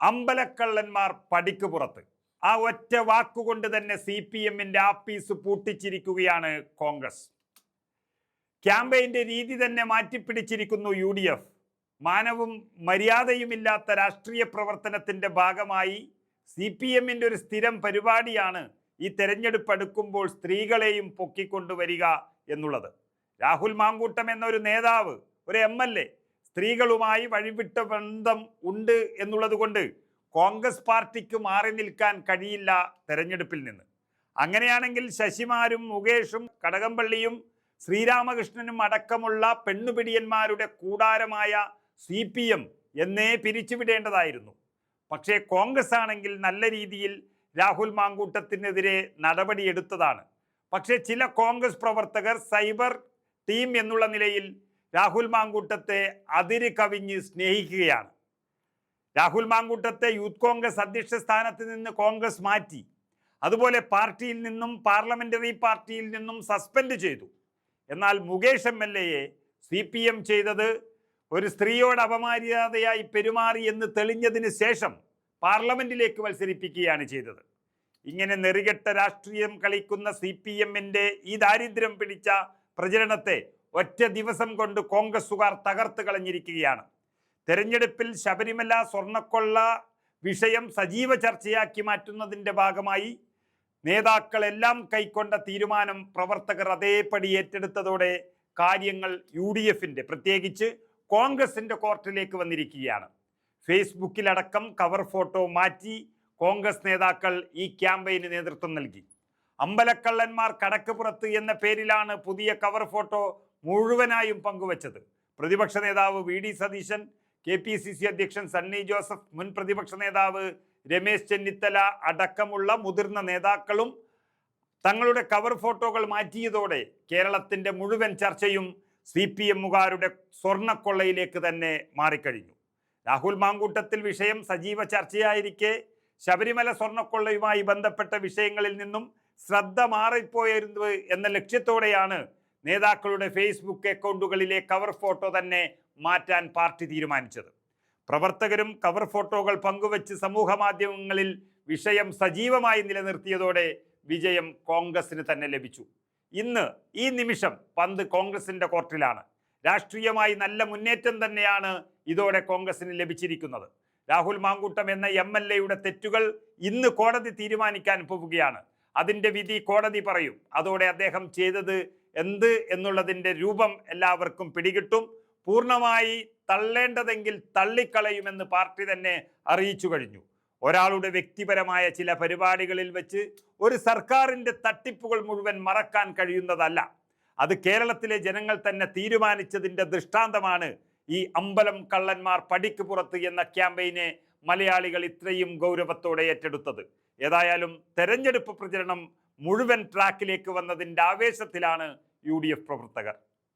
അമ്പലക്കള്ളന്മാർ പടിക്ക് പുറത്ത്. ആ ഒറ്റ വാക്കുകൊണ്ട് തന്നെ സി പി എമ്മിന്റെ ആപ്പീസ് പൂട്ടിച്ചിരിക്കുകയാണ് കോൺഗ്രസ്. ക്യാമ്പയിന്റെ രീതി തന്നെ മാറ്റിപ്പിടിച്ചിരിക്കുന്നു യു ഡി എഫ് മാനവും മര്യാദയുമില്ലാത്ത രാഷ്ട്രീയ പ്രവർത്തനത്തിന്റെ ഭാഗമായി സി പി എമ്മിന്റെ ഒരു സ്ഥിരം പരിപാടിയാണ് ഈ തെരഞ്ഞെടുപ്പ് അടുക്കുമ്പോൾ സ്ത്രീകളെയും പൊക്കിക്കൊണ്ടുവരിക എന്നുള്ളത്. രാഹുൽ മാങ്കൂട്ടം എന്നൊരു നേതാവ് ഒരു എം എൽ എ സ്ത്രീകളുമായി വഴിവിട്ട ബന്ധം ഉണ്ട് എന്നുള്ളത് കൊണ്ട് കോൺഗ്രസ് പാർട്ടിക്ക് മാറി നിൽക്കാൻ കഴിയില്ല തെരഞ്ഞെടുപ്പിൽ നിന്ന്. അങ്ങനെയാണെങ്കിൽ ശശിമാരും മുകേഷും കടകംപള്ളിയും ശ്രീരാമകൃഷ്ണനും അടക്കമുള്ള പെണ്ണുപിടിയന്മാരുടെ കൂടാരമായ സി പി എം എന്നേ പിരിച്ചുവിടേണ്ടതായിരുന്നു. പക്ഷേ കോൺഗ്രസ് ആണെങ്കിൽ നല്ല രീതിയിൽ രാഹുൽ മാങ്കൂട്ടത്തിനെതിരെ നടപടിയെടുത്തതാണ്. പക്ഷേ ചില കോൺഗ്രസ് പ്രവർത്തകർ സൈബർ ടീം എന്നുള്ള നിലയിൽ രാഹുൽ മാങ്കൂട്ടത്തെ അതിര് കവിഞ്ഞ് സ്നേഹിക്കുകയാണ്. രാഹുൽ മാങ്കൂട്ടത്തെ യൂത്ത് കോൺഗ്രസ് അധ്യക്ഷ സ്ഥാനത്ത് നിന്ന് കോൺഗ്രസ് മാറ്റി. അതുപോലെ പാർട്ടിയിൽ നിന്നും പാർലമെന്ററി പാർട്ടിയിൽ നിന്നും സസ്പെൻഡ് ചെയ്തു. എന്നാൽ മുകേഷ് എം എൽ എയെ സി പി എം ചെയ്തത് ഒരു സ്ത്രീയോട് അപമര്യാദയായി പെരുമാറി എന്ന് തെളിഞ്ഞതിന് ശേഷം പാർലമെന്റിലേക്ക് മത്സരിപ്പിക്കുകയാണ് ചെയ്തത്. ഇങ്ങനെ നെറികെട്ട രാഷ്ട്രീയം കളിക്കുന്ന സി പി എമ്മിന്റെ ഈ ദാരിദ്ര്യം പിടിച്ച പ്രചരണത്തെ ഒറ്റ ദിവസം കൊണ്ട് കോൺഗ്രസുകാർ തകർത്ത് കളഞ്ഞിരിക്കുകയാണ്. തെരഞ്ഞെടുപ്പിൽ ശബരിമല സ്വർണക്കൊള്ള വിഷയം സജീവ ചർച്ചയാക്കി മാറ്റുന്നതിന്റെ ഭാഗമായി നേതാക്കളെല്ലാം കൈക്കൊണ്ട തീരുമാനം പ്രവർത്തകർ അതേപടി ഏറ്റെടുത്തതോടെ കാര്യങ്ങൾ യു ഡി എഫിന്റെ പ്രത്യേകിച്ച് കോൺഗ്രസിന്റെ കോർട്ടിലേക്ക് വന്നിരിക്കുകയാണ്. ഫേസ്ബുക്കിലടക്കം കവർ ഫോട്ടോ മാറ്റി കോൺഗ്രസ് നേതാക്കൾ ഈ ക്യാമ്പയിന് നേതൃത്വം നൽകി. അമ്പലക്കള്ളന്മാർ കടക്കുപുറത്ത് എന്ന പേരിലാണ് പുതിയ കവർ ഫോട്ടോ മുഴുവനായും പങ്കുവച്ചത്. പ്രതിപക്ഷ നേതാവ് V D Satheesan K P C C അധ്യക്ഷൻ സണ്ണി ജോസഫ് മുൻ പ്രതിപക്ഷ നേതാവ് രമേശ് ചെന്നിത്തല അടക്കമുള്ള മുതിർന്ന നേതാക്കളും തങ്ങളുടെ കവർ ഫോട്ടോകൾ മാറ്റിയതോടെ കേരളത്തിന്റെ മുഴുവൻ ചർച്ചയും സി പി എമ്മുകാരുടെ സ്വർണക്കൊള്ളയിലേക്ക് തന്നെ മാറിക്കഴിഞ്ഞു. രാഹുൽ മാങ്കൂട്ടത്തിൽ വിഷയം സജീവ ചർച്ചയായിരിക്കെ. ശബരിമല സ്വർണക്കൊള്ളയുമായി ബന്ധപ്പെട്ട വിഷയങ്ങളിൽ നിന്നും ശ്രദ്ധ മാറിപ്പോയിരുന്നു എന്ന ലക്ഷ്യത്തോടെയാണ് നേതാക്കളുടെ ഫേസ്ബുക്ക് അക്കൗണ്ടുകളിലെ കവർ ഫോട്ടോ തന്നെ മാറ്റാൻ പാർട്ടി തീരുമാനിച്ചത്. പ്രവർത്തകരും കവർ ഫോട്ടോകൾ പങ്കുവച്ച് സമൂഹ മാധ്യമങ്ങളിൽ വിഷയം സജീവമായി നിലനിർത്തിയതോടെ വിജയം കോൺഗ്രസിന് തന്നെ ലഭിച്ചു. ഇന്ന് ഈ നിമിഷം പന്ത് കോൺഗ്രസിന്റെ കോർട്ടിലാണ്. രാഷ്ട്രീയമായി നല്ല മുന്നേറ്റം തന്നെയാണ് ഇതോടെ കോൺഗ്രസിന് ലഭിച്ചിരിക്കുന്നത്. രാഹുൽ മാങ്കൂട്ടം എന്ന എം എൽ എയുടെ തെറ്റുകൾ ഇന്ന് കോടതി തീരുമാനിക്കാൻ പോവുകയാണ്. അതിന്റെ വിധി കോടതി പറയും. അതോടെ അദ്ദേഹം ചെയ്തത് എന്ത് എന്നുള്ളതിന്റെ രൂപം എല്ലാവർക്കും പിടികിട്ടും. പൂർണമായി തള്ളേണ്ടതെങ്കിൽ തള്ളിക്കളയുമെന്ന് പാർട്ടി തന്നെ അറിയിച്ചു കഴിഞ്ഞു. ഒരാളുടെ വ്യക്തിപരമായ ചില പരിപാടികളിൽ വെച്ച് ഒരു സർക്കാരിന്റെ തട്ടിപ്പുകൾ മുഴുവൻ മറക്കാൻ കഴിയുന്നതല്ല. അത് കേരളത്തിലെ ജനങ്ങൾ തന്നെ തീരുമാനിച്ചതിന്റെ ദൃഷ്ടാന്തമാണ് ഈ അമ്പലം കള്ളന്മാർ പടിക്ക് പുറത്ത് എന്ന ക്യാമ്പയിനെ മലയാളികൾ ഇത്രയും ഗൗരവത്തോടെ ഏറ്റെടുത്തത്. ഏതായാലും തെരഞ്ഞെടുപ്പ് പ്രചരണം മുഴുവൻ ട്രാക്കിലേക്ക് വന്നതിന്റെ ആവേശത്തിലാണ് യു പ്രവർത്തകർ.